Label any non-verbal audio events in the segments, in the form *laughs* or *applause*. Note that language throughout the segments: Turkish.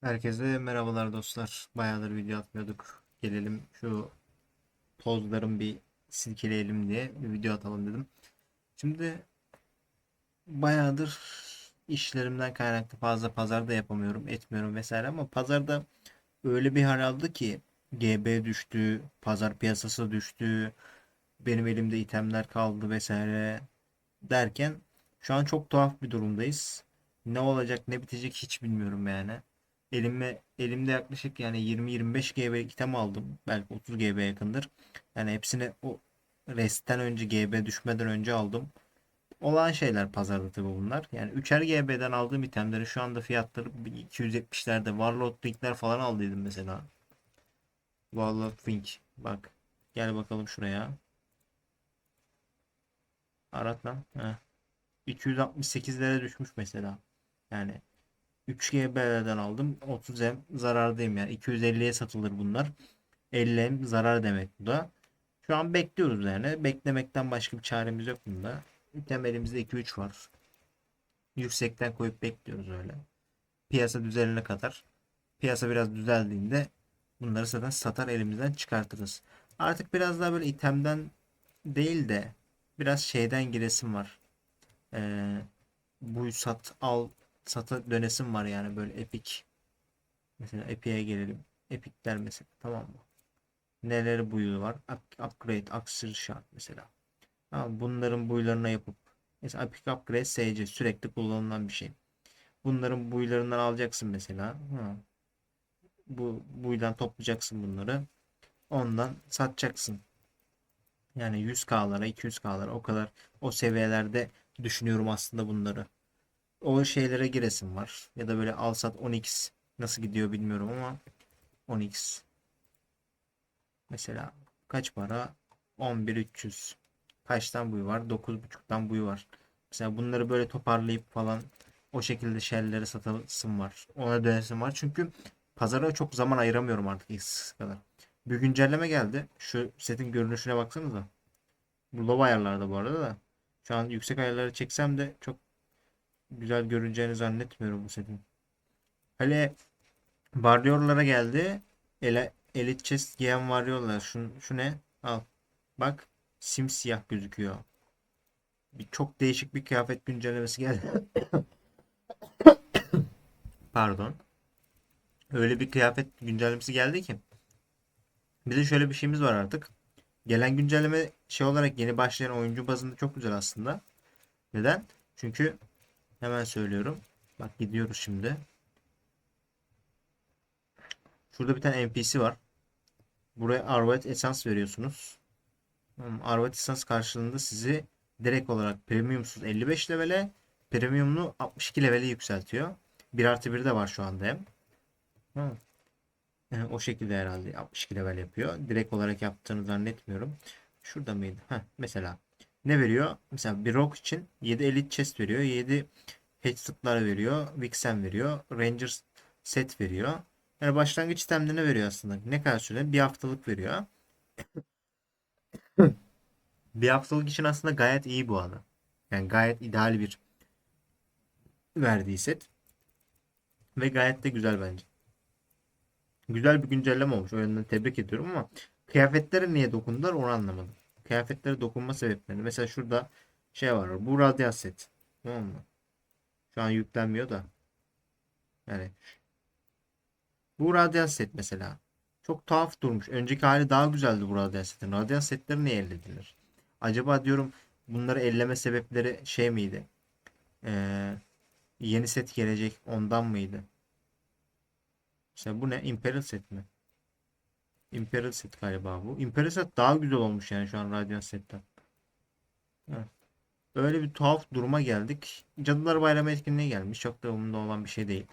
Herkese merhabalar dostlar. Bayağıdır video atmıyorduk. Gelelim şu tozların bir silkeleyelim diye bir video atalım dedim. Şimdi bayağıdır işlerimden kaynaklı fazla pazarda yapamıyorum, etmiyorum vesaire ama pazarda öyle bir hal aldı ki GB düştü, pazar piyasası düştü, benim elimde itemler kaldı vesaire derken şu an çok tuhaf bir durumdayız. Ne olacak, ne bitecek hiç bilmiyorum yani. Elime elimde yaklaşık yani 20-25 GB item aldım. Belki 30 GB yakındır. Yani hepsini o restten önce GB düşmeden önce aldım. Olan şeyler pazarda tabii bunlar. Yani 3'er GB'den aldığım itemleri şu anda fiyatları 270'lerde Warlord Link'ler falan aldıydım mesela. Warlord Link. Bak. Gel bakalım şuraya. Arat lan. Heh. 268'lere düşmüş mesela. Yani 3 GB'den aldım. 30 M zarardayım yani. 250'ye satılır bunlar. 50 M zarar demek bu da. Şu an bekliyoruz yani. Beklemekten başka bir çaremiz yok bunda. Elimizde 2-3 var. Yüksekten koyup bekliyoruz öyle. Piyasa düzelene kadar. Piyasa biraz düzeldiğinde bunları zaten satar elimizden çıkartırız. Artık biraz daha böyle itemden değil de biraz şeyden giresim var. Ee, bu sat al sata dönesim var yani böyle Epic. Mesela Epic'e gelelim. Epic'ler mesela tamam mı? Neleri buyu var? Up- Upgrade, Aksır şart mesela. Ama bunların buylarına yapıp mesela Epic Upgrade SC sürekli kullanılan bir şey. Bunların buylarından alacaksın mesela. Ha. Bu buydan toplayacaksın bunları. Ondan satacaksın. Yani 100K'lara, 200K'lara o kadar o seviyelerde düşünüyorum aslında bunları o şeylere giresim var. Ya da böyle Alsat 10x nasıl gidiyor bilmiyorum ama 10x mesela kaç para? 11300. Kaçtan buyu var? 9.5'tan buyu var. Mesela bunları böyle toparlayıp falan o şekilde shell'lere satasım var. Ona dönesim var. Çünkü pazara çok zaman ayıramıyorum artık eskisi kadar. Bir güncelleme geldi. Şu setin görünüşüne baksanıza. Bu low ayarlarda bu arada da. Şu an yüksek ayarları çeksem de çok güzel görüneceğini zannetmiyorum bu setin. Hele Warrior'lara geldi. Ele, Elite Chest giyen Warrior'lar. Şu, şu ne? Al. Bak. Simsiyah gözüküyor. Bir, çok değişik bir kıyafet güncellemesi geldi. *coughs* Pardon. Öyle bir kıyafet güncellemesi geldi ki. Bir de şöyle bir şeyimiz var artık. Gelen güncelleme şey olarak yeni başlayan oyuncu bazında çok güzel aslında. Neden? Çünkü Hemen söylüyorum. Bak gidiyoruz şimdi. Şurada bir tane NPC var. Buraya Arvet Essence veriyorsunuz. Arvet Essence karşılığında sizi direkt olarak premiumsuz 55 levele premiumlu 62 levele yükseltiyor. 1 artı 1 de var şu anda hem. Yani o şekilde herhalde 62 level yapıyor. Direkt olarak yaptığını zannetmiyorum. Şurada mıydı? Heh, mesela ne veriyor? Mesela bir rock için 7 elite chest veriyor. 7 headset'lar veriyor. Vixen veriyor. Rangers set veriyor. Yani başlangıç itemlerine veriyor aslında. Ne kadar süre? Bir haftalık veriyor. *laughs* bir haftalık için aslında gayet iyi bu arada. Yani gayet ideal bir verdiği set. Ve gayet de güzel bence. Güzel bir güncelleme olmuş. O yönden tebrik ediyorum ama kıyafetlere niye dokundular onu anlamadım kıyafetlere dokunma sebeplerini. Mesela şurada şey var. Bu radyal set. Tamam mı? Şu an yüklenmiyor da. Yani bu radyal set mesela. Çok tuhaf durmuş. Önceki hali daha güzeldi bu radyal setin. Radyal setleri niye elde edilir? Acaba diyorum bunları elleme sebepleri şey miydi? Ee, yeni set gelecek ondan mıydı? Mesela bu ne? Imperial set mi? Imperial set galiba bu. Imperial set daha güzel olmuş yani şu an Radiant setten. Evet. Öyle bir tuhaf duruma geldik. Cadılar Bayramı etkinliğe gelmiş. Çok da umurumda olan bir şey değil.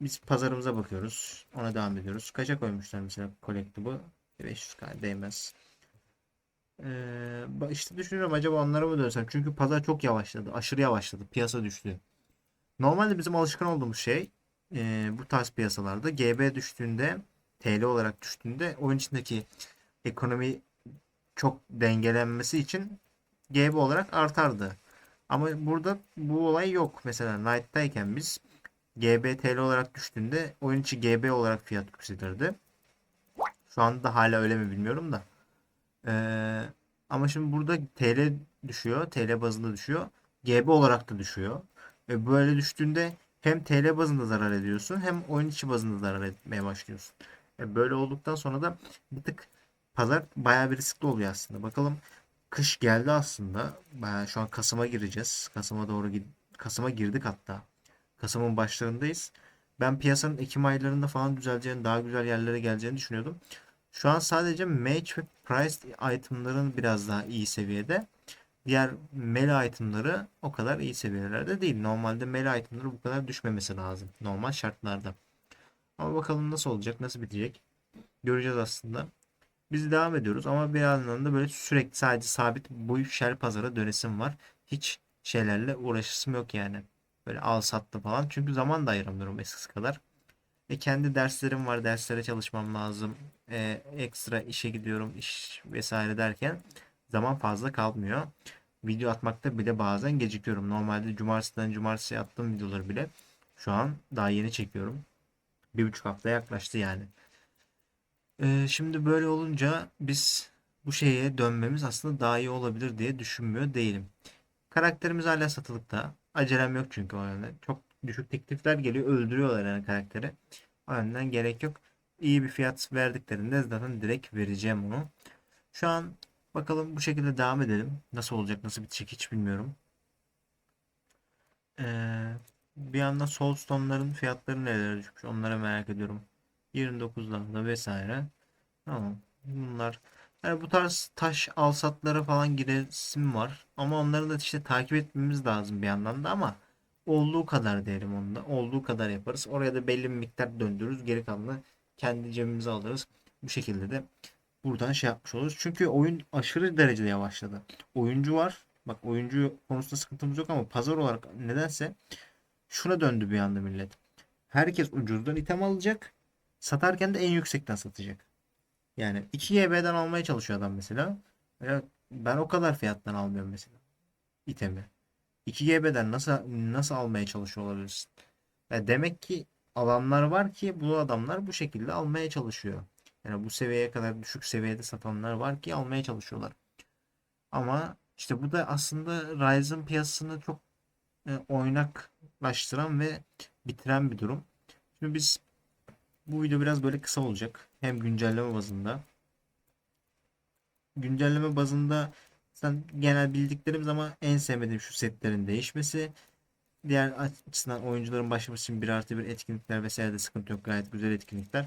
Biz pazarımıza bakıyoruz. Ona devam ediyoruz. Kaça koymuşlar mesela collectible? 500k değmez. Ee, işte düşünüyorum acaba onlara mı dönsem? Çünkü pazar çok yavaşladı. Aşırı yavaşladı. Piyasa düştü. Normalde bizim alışkın olduğumuz şey e, bu tarz piyasalarda GB düştüğünde TL olarak düştüğünde oyun içindeki ekonomi çok dengelenmesi için GB olarak artardı. Ama burada bu olay yok. Mesela Knight'tayken biz GB TL olarak düştüğünde oyun içi GB olarak fiyat yükselirdi. Şu anda hala öyle mi bilmiyorum da. Ee, ama şimdi burada TL düşüyor. TL bazında düşüyor. GB olarak da düşüyor. Ve böyle düştüğünde hem TL bazında zarar ediyorsun hem oyun içi bazında zarar etmeye başlıyorsun. E böyle olduktan sonra da bir tık pazar bayağı bir riskli oluyor aslında. Bakalım kış geldi aslında. Bayağı şu an Kasım'a gireceğiz. Kasım'a doğru gid Kasım'a girdik hatta. Kasım'ın başlarındayız. Ben piyasanın Ekim aylarında falan düzeleceğini, daha güzel yerlere geleceğini düşünüyordum. Şu an sadece Mage ve Price itemların biraz daha iyi seviyede. Diğer melee itemları o kadar iyi seviyelerde değil. Normalde melee itemları bu kadar düşmemesi lazım. Normal şartlarda. Ama bakalım nasıl olacak, nasıl bitecek. Göreceğiz aslında. Biz devam ediyoruz ama bir yandan da böyle sürekli sadece sabit bu shell pazara dönesim var. Hiç şeylerle uğraşısım yok yani. Böyle al sattı falan. Çünkü zaman da ayıramıyorum eskisi kadar. E kendi derslerim var. Derslere çalışmam lazım. E, ekstra işe gidiyorum. iş vesaire derken zaman fazla kalmıyor. Video atmakta bile bazen gecikiyorum. Normalde cumartesiden cumartesiye attığım videoları bile şu an daha yeni çekiyorum. Bir buçuk hafta yaklaştı yani. E, şimdi böyle olunca biz bu şeye dönmemiz aslında daha iyi olabilir diye düşünmüyor değilim. Karakterimiz hala satılıkta. Acelem yok çünkü o yönden. Çok düşük teklifler geliyor. Öldürüyorlar yani karakteri. O yönden gerek yok. İyi bir fiyat verdiklerinde zaten direkt vereceğim onu. Şu an bakalım bu şekilde devam edelim. Nasıl olacak, nasıl bitecek hiç bilmiyorum. Ee, bir yandan Soulstone'ların fiyatları nelere düşmüş onlara merak ediyorum. 29'larda vesaire. Tamam. Bunlar yani bu tarz taş alsatlara falan giresim var. Ama onları da işte takip etmemiz lazım bir yandan da ama olduğu kadar diyelim onda. Olduğu kadar yaparız. Oraya da belli bir miktar döndürürüz. Geri kalanını kendi cebimize alırız. Bu şekilde de buradan şey yapmış oluruz. Çünkü oyun aşırı derecede yavaşladı. Oyuncu var. Bak oyuncu konusunda sıkıntımız yok ama pazar olarak nedense şuna döndü bir anda millet. Herkes ucuzdan item alacak. Satarken de en yüksekten satacak. Yani 2 GB'den almaya çalışıyor adam mesela. Ya ben o kadar fiyattan almıyorum mesela. itemi. 2 GB'den nasıl nasıl almaya çalışıyor olabilirsin? Ya demek ki alanlar var ki bu adamlar bu şekilde almaya çalışıyor. Yani bu seviyeye kadar düşük seviyede satanlar var ki almaya çalışıyorlar. Ama işte bu da aslında Ryzen piyasasını çok e, oynaklaştıran ve bitiren bir durum. Şimdi biz bu video biraz böyle kısa olacak. Hem güncelleme bazında. Güncelleme bazında sen genel bildiklerimiz ama en sevmediğim şu setlerin değişmesi. Diğer açısından oyuncuların başlaması için bir artı bir etkinlikler vesaire de sıkıntı yok. Gayet güzel etkinlikler.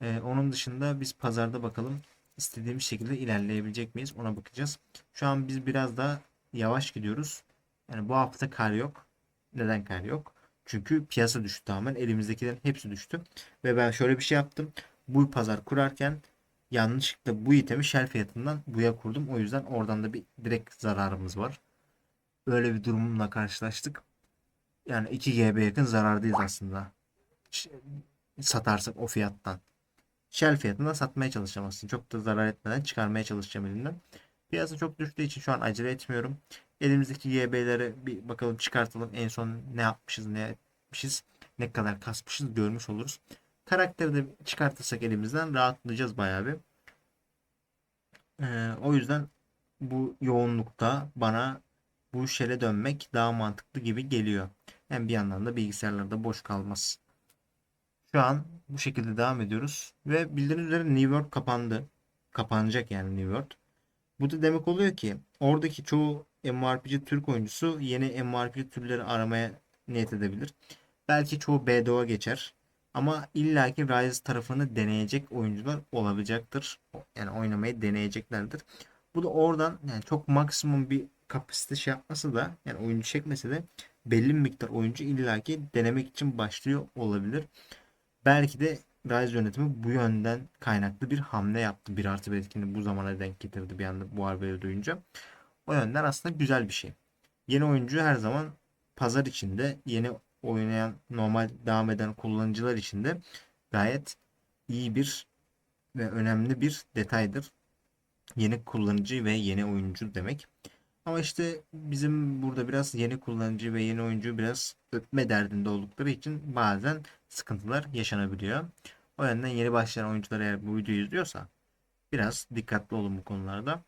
Ee, onun dışında biz pazarda bakalım istediğimiz şekilde ilerleyebilecek miyiz ona bakacağız. Şu an biz biraz daha yavaş gidiyoruz. Yani bu hafta kar yok. Neden kar yok? Çünkü piyasa düştü tamamen. Elimizdekilerin hepsi düştü. Ve ben şöyle bir şey yaptım. Bu pazar kurarken yanlışlıkla bu itemi shell fiyatından buya kurdum. O yüzden oradan da bir direkt zararımız var. Öyle bir durumla karşılaştık. Yani 2 GB yakın zarardayız aslında. Satarsak o fiyattan. Shell fiyatından satmaya çalışacağım aslında. Çok da zarar etmeden çıkarmaya çalışacağım elimden. Piyasa çok düştüğü için şu an acele etmiyorum. Elimizdeki YB'leri bir bakalım çıkartalım. En son ne yapmışız, ne etmişiz, ne kadar kasmışız görmüş oluruz. Karakteri de çıkartırsak elimizden rahatlayacağız bayağı bir. Ee, o yüzden bu yoğunlukta bana bu şere dönmek daha mantıklı gibi geliyor. Hem bir yandan da bilgisayarlarda boş kalmaz. Şu an bu şekilde devam ediyoruz. Ve bildiğiniz üzere New World kapandı. Kapanacak yani New World. Bu da demek oluyor ki oradaki çoğu MMORPG Türk oyuncusu yeni MMORPG türleri aramaya niyet edebilir. Belki çoğu BDO'ya geçer. Ama illaki Rise tarafını deneyecek oyuncular olabilecektir. Yani oynamayı deneyeceklerdir. Bu da oradan yani çok maksimum bir kapasite şey yapması da yani oyuncu çekmese de belli bir miktar oyuncu illaki denemek için başlıyor olabilir. Belki de Rise yönetimi bu yönden kaynaklı bir hamle yaptı. Bir artı bir etkinliği bu zamana denk getirdi bir anda bu haberi duyunca. O yönden aslında güzel bir şey. Yeni oyuncu her zaman pazar içinde yeni oynayan normal devam eden kullanıcılar için de gayet iyi bir ve önemli bir detaydır. Yeni kullanıcı ve yeni oyuncu demek. Ama işte bizim burada biraz yeni kullanıcı ve yeni oyuncu biraz öpme derdinde oldukları için bazen sıkıntılar yaşanabiliyor. O yüzden yeni başlayan oyuncular eğer bu videoyu izliyorsa biraz dikkatli olun bu konularda.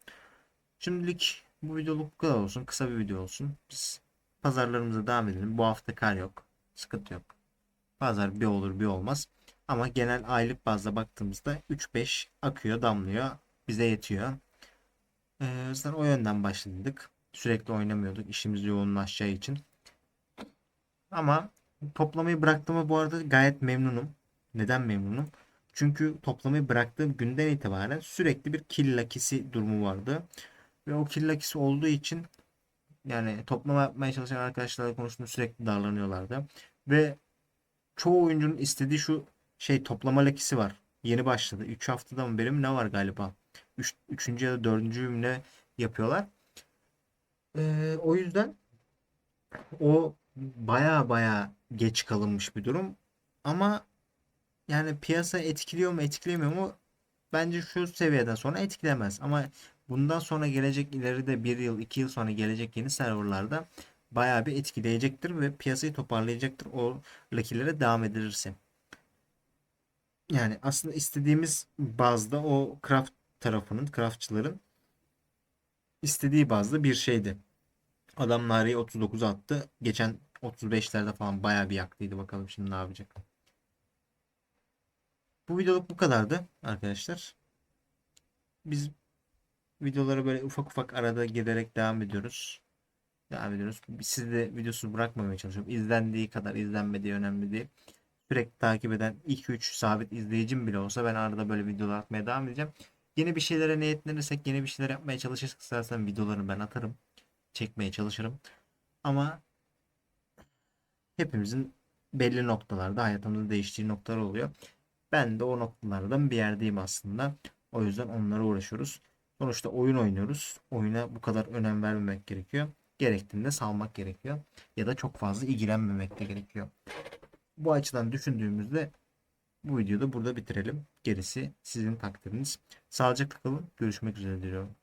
Şimdilik bu videoluk bu kadar olsun. Kısa bir video olsun. Biz pazarlarımıza devam edelim. Bu hafta kar yok. Sıkıntı yok. Pazar bir olur bir olmaz. Ama genel aylık bazda baktığımızda 3-5 akıyor, damlıyor. Bize yetiyor. Ee, zaten o yönden başladık. Sürekli oynamıyorduk işimiz yoğunlaşacağı için. Ama toplamayı bıraktığıma bu arada gayet memnunum. Neden memnunum? Çünkü toplamayı bıraktığım günden itibaren sürekli bir kill lakisi durumu vardı. Ve o kill lakisi olduğu için yani toplama yapmaya çalışan arkadaşlarla konusunda sürekli darlanıyorlardı. Ve çoğu oyuncunun istediği şu şey toplama lakisi var. Yeni başladı. 3 haftada mı benim ne var galiba? 3. Üç, 3. ya da 4. mü ne yapıyorlar. Ee, o yüzden o baya baya geç kalınmış bir durum. Ama yani piyasa etkiliyor mu etkilemiyor mu? Bence şu seviyeden sonra etkilemez. Ama bundan sonra gelecek ileride bir yıl iki yıl sonra gelecek yeni serverlarda bayağı bir etkileyecektir ve piyasayı toparlayacaktır o lucky'lere devam edilirse. Yani aslında istediğimiz bazda o craft tarafının, craftçıların istediği bazda bir şeydi. Adam nareyi 39 attı. Geçen 35'lerde falan bayağı bir yaktıydı. Bakalım şimdi ne yapacak. Bu videoluk bu kadardı arkadaşlar. Biz videoları böyle ufak ufak arada giderek devam ediyoruz. Devam ediyoruz. Siz de videosuz bırakmamaya çalışıyorum. İzlendiği kadar izlenmediği önemli değil. Sürekli takip eden 2-3 sabit izleyicim bile olsa ben arada böyle videolar atmaya devam edeceğim. Yeni bir şeylere niyetlenirsek, yeni bir şeyler yapmaya çalışırsak zaten videolarını ben atarım. Çekmeye çalışırım. Ama hepimizin belli noktalarda hayatımızda değiştiği noktalar oluyor. Ben de o noktalardan bir yerdeyim aslında. O yüzden onlara uğraşıyoruz. Sonuçta oyun oynuyoruz. Oyuna bu kadar önem vermemek gerekiyor. Gerektiğinde salmak gerekiyor. Ya da çok fazla ilgilenmemek de gerekiyor. Bu açıdan düşündüğümüzde bu videoyu da burada bitirelim. Gerisi sizin takdiriniz. Sağlıcakla kalın. Görüşmek üzere diliyorum.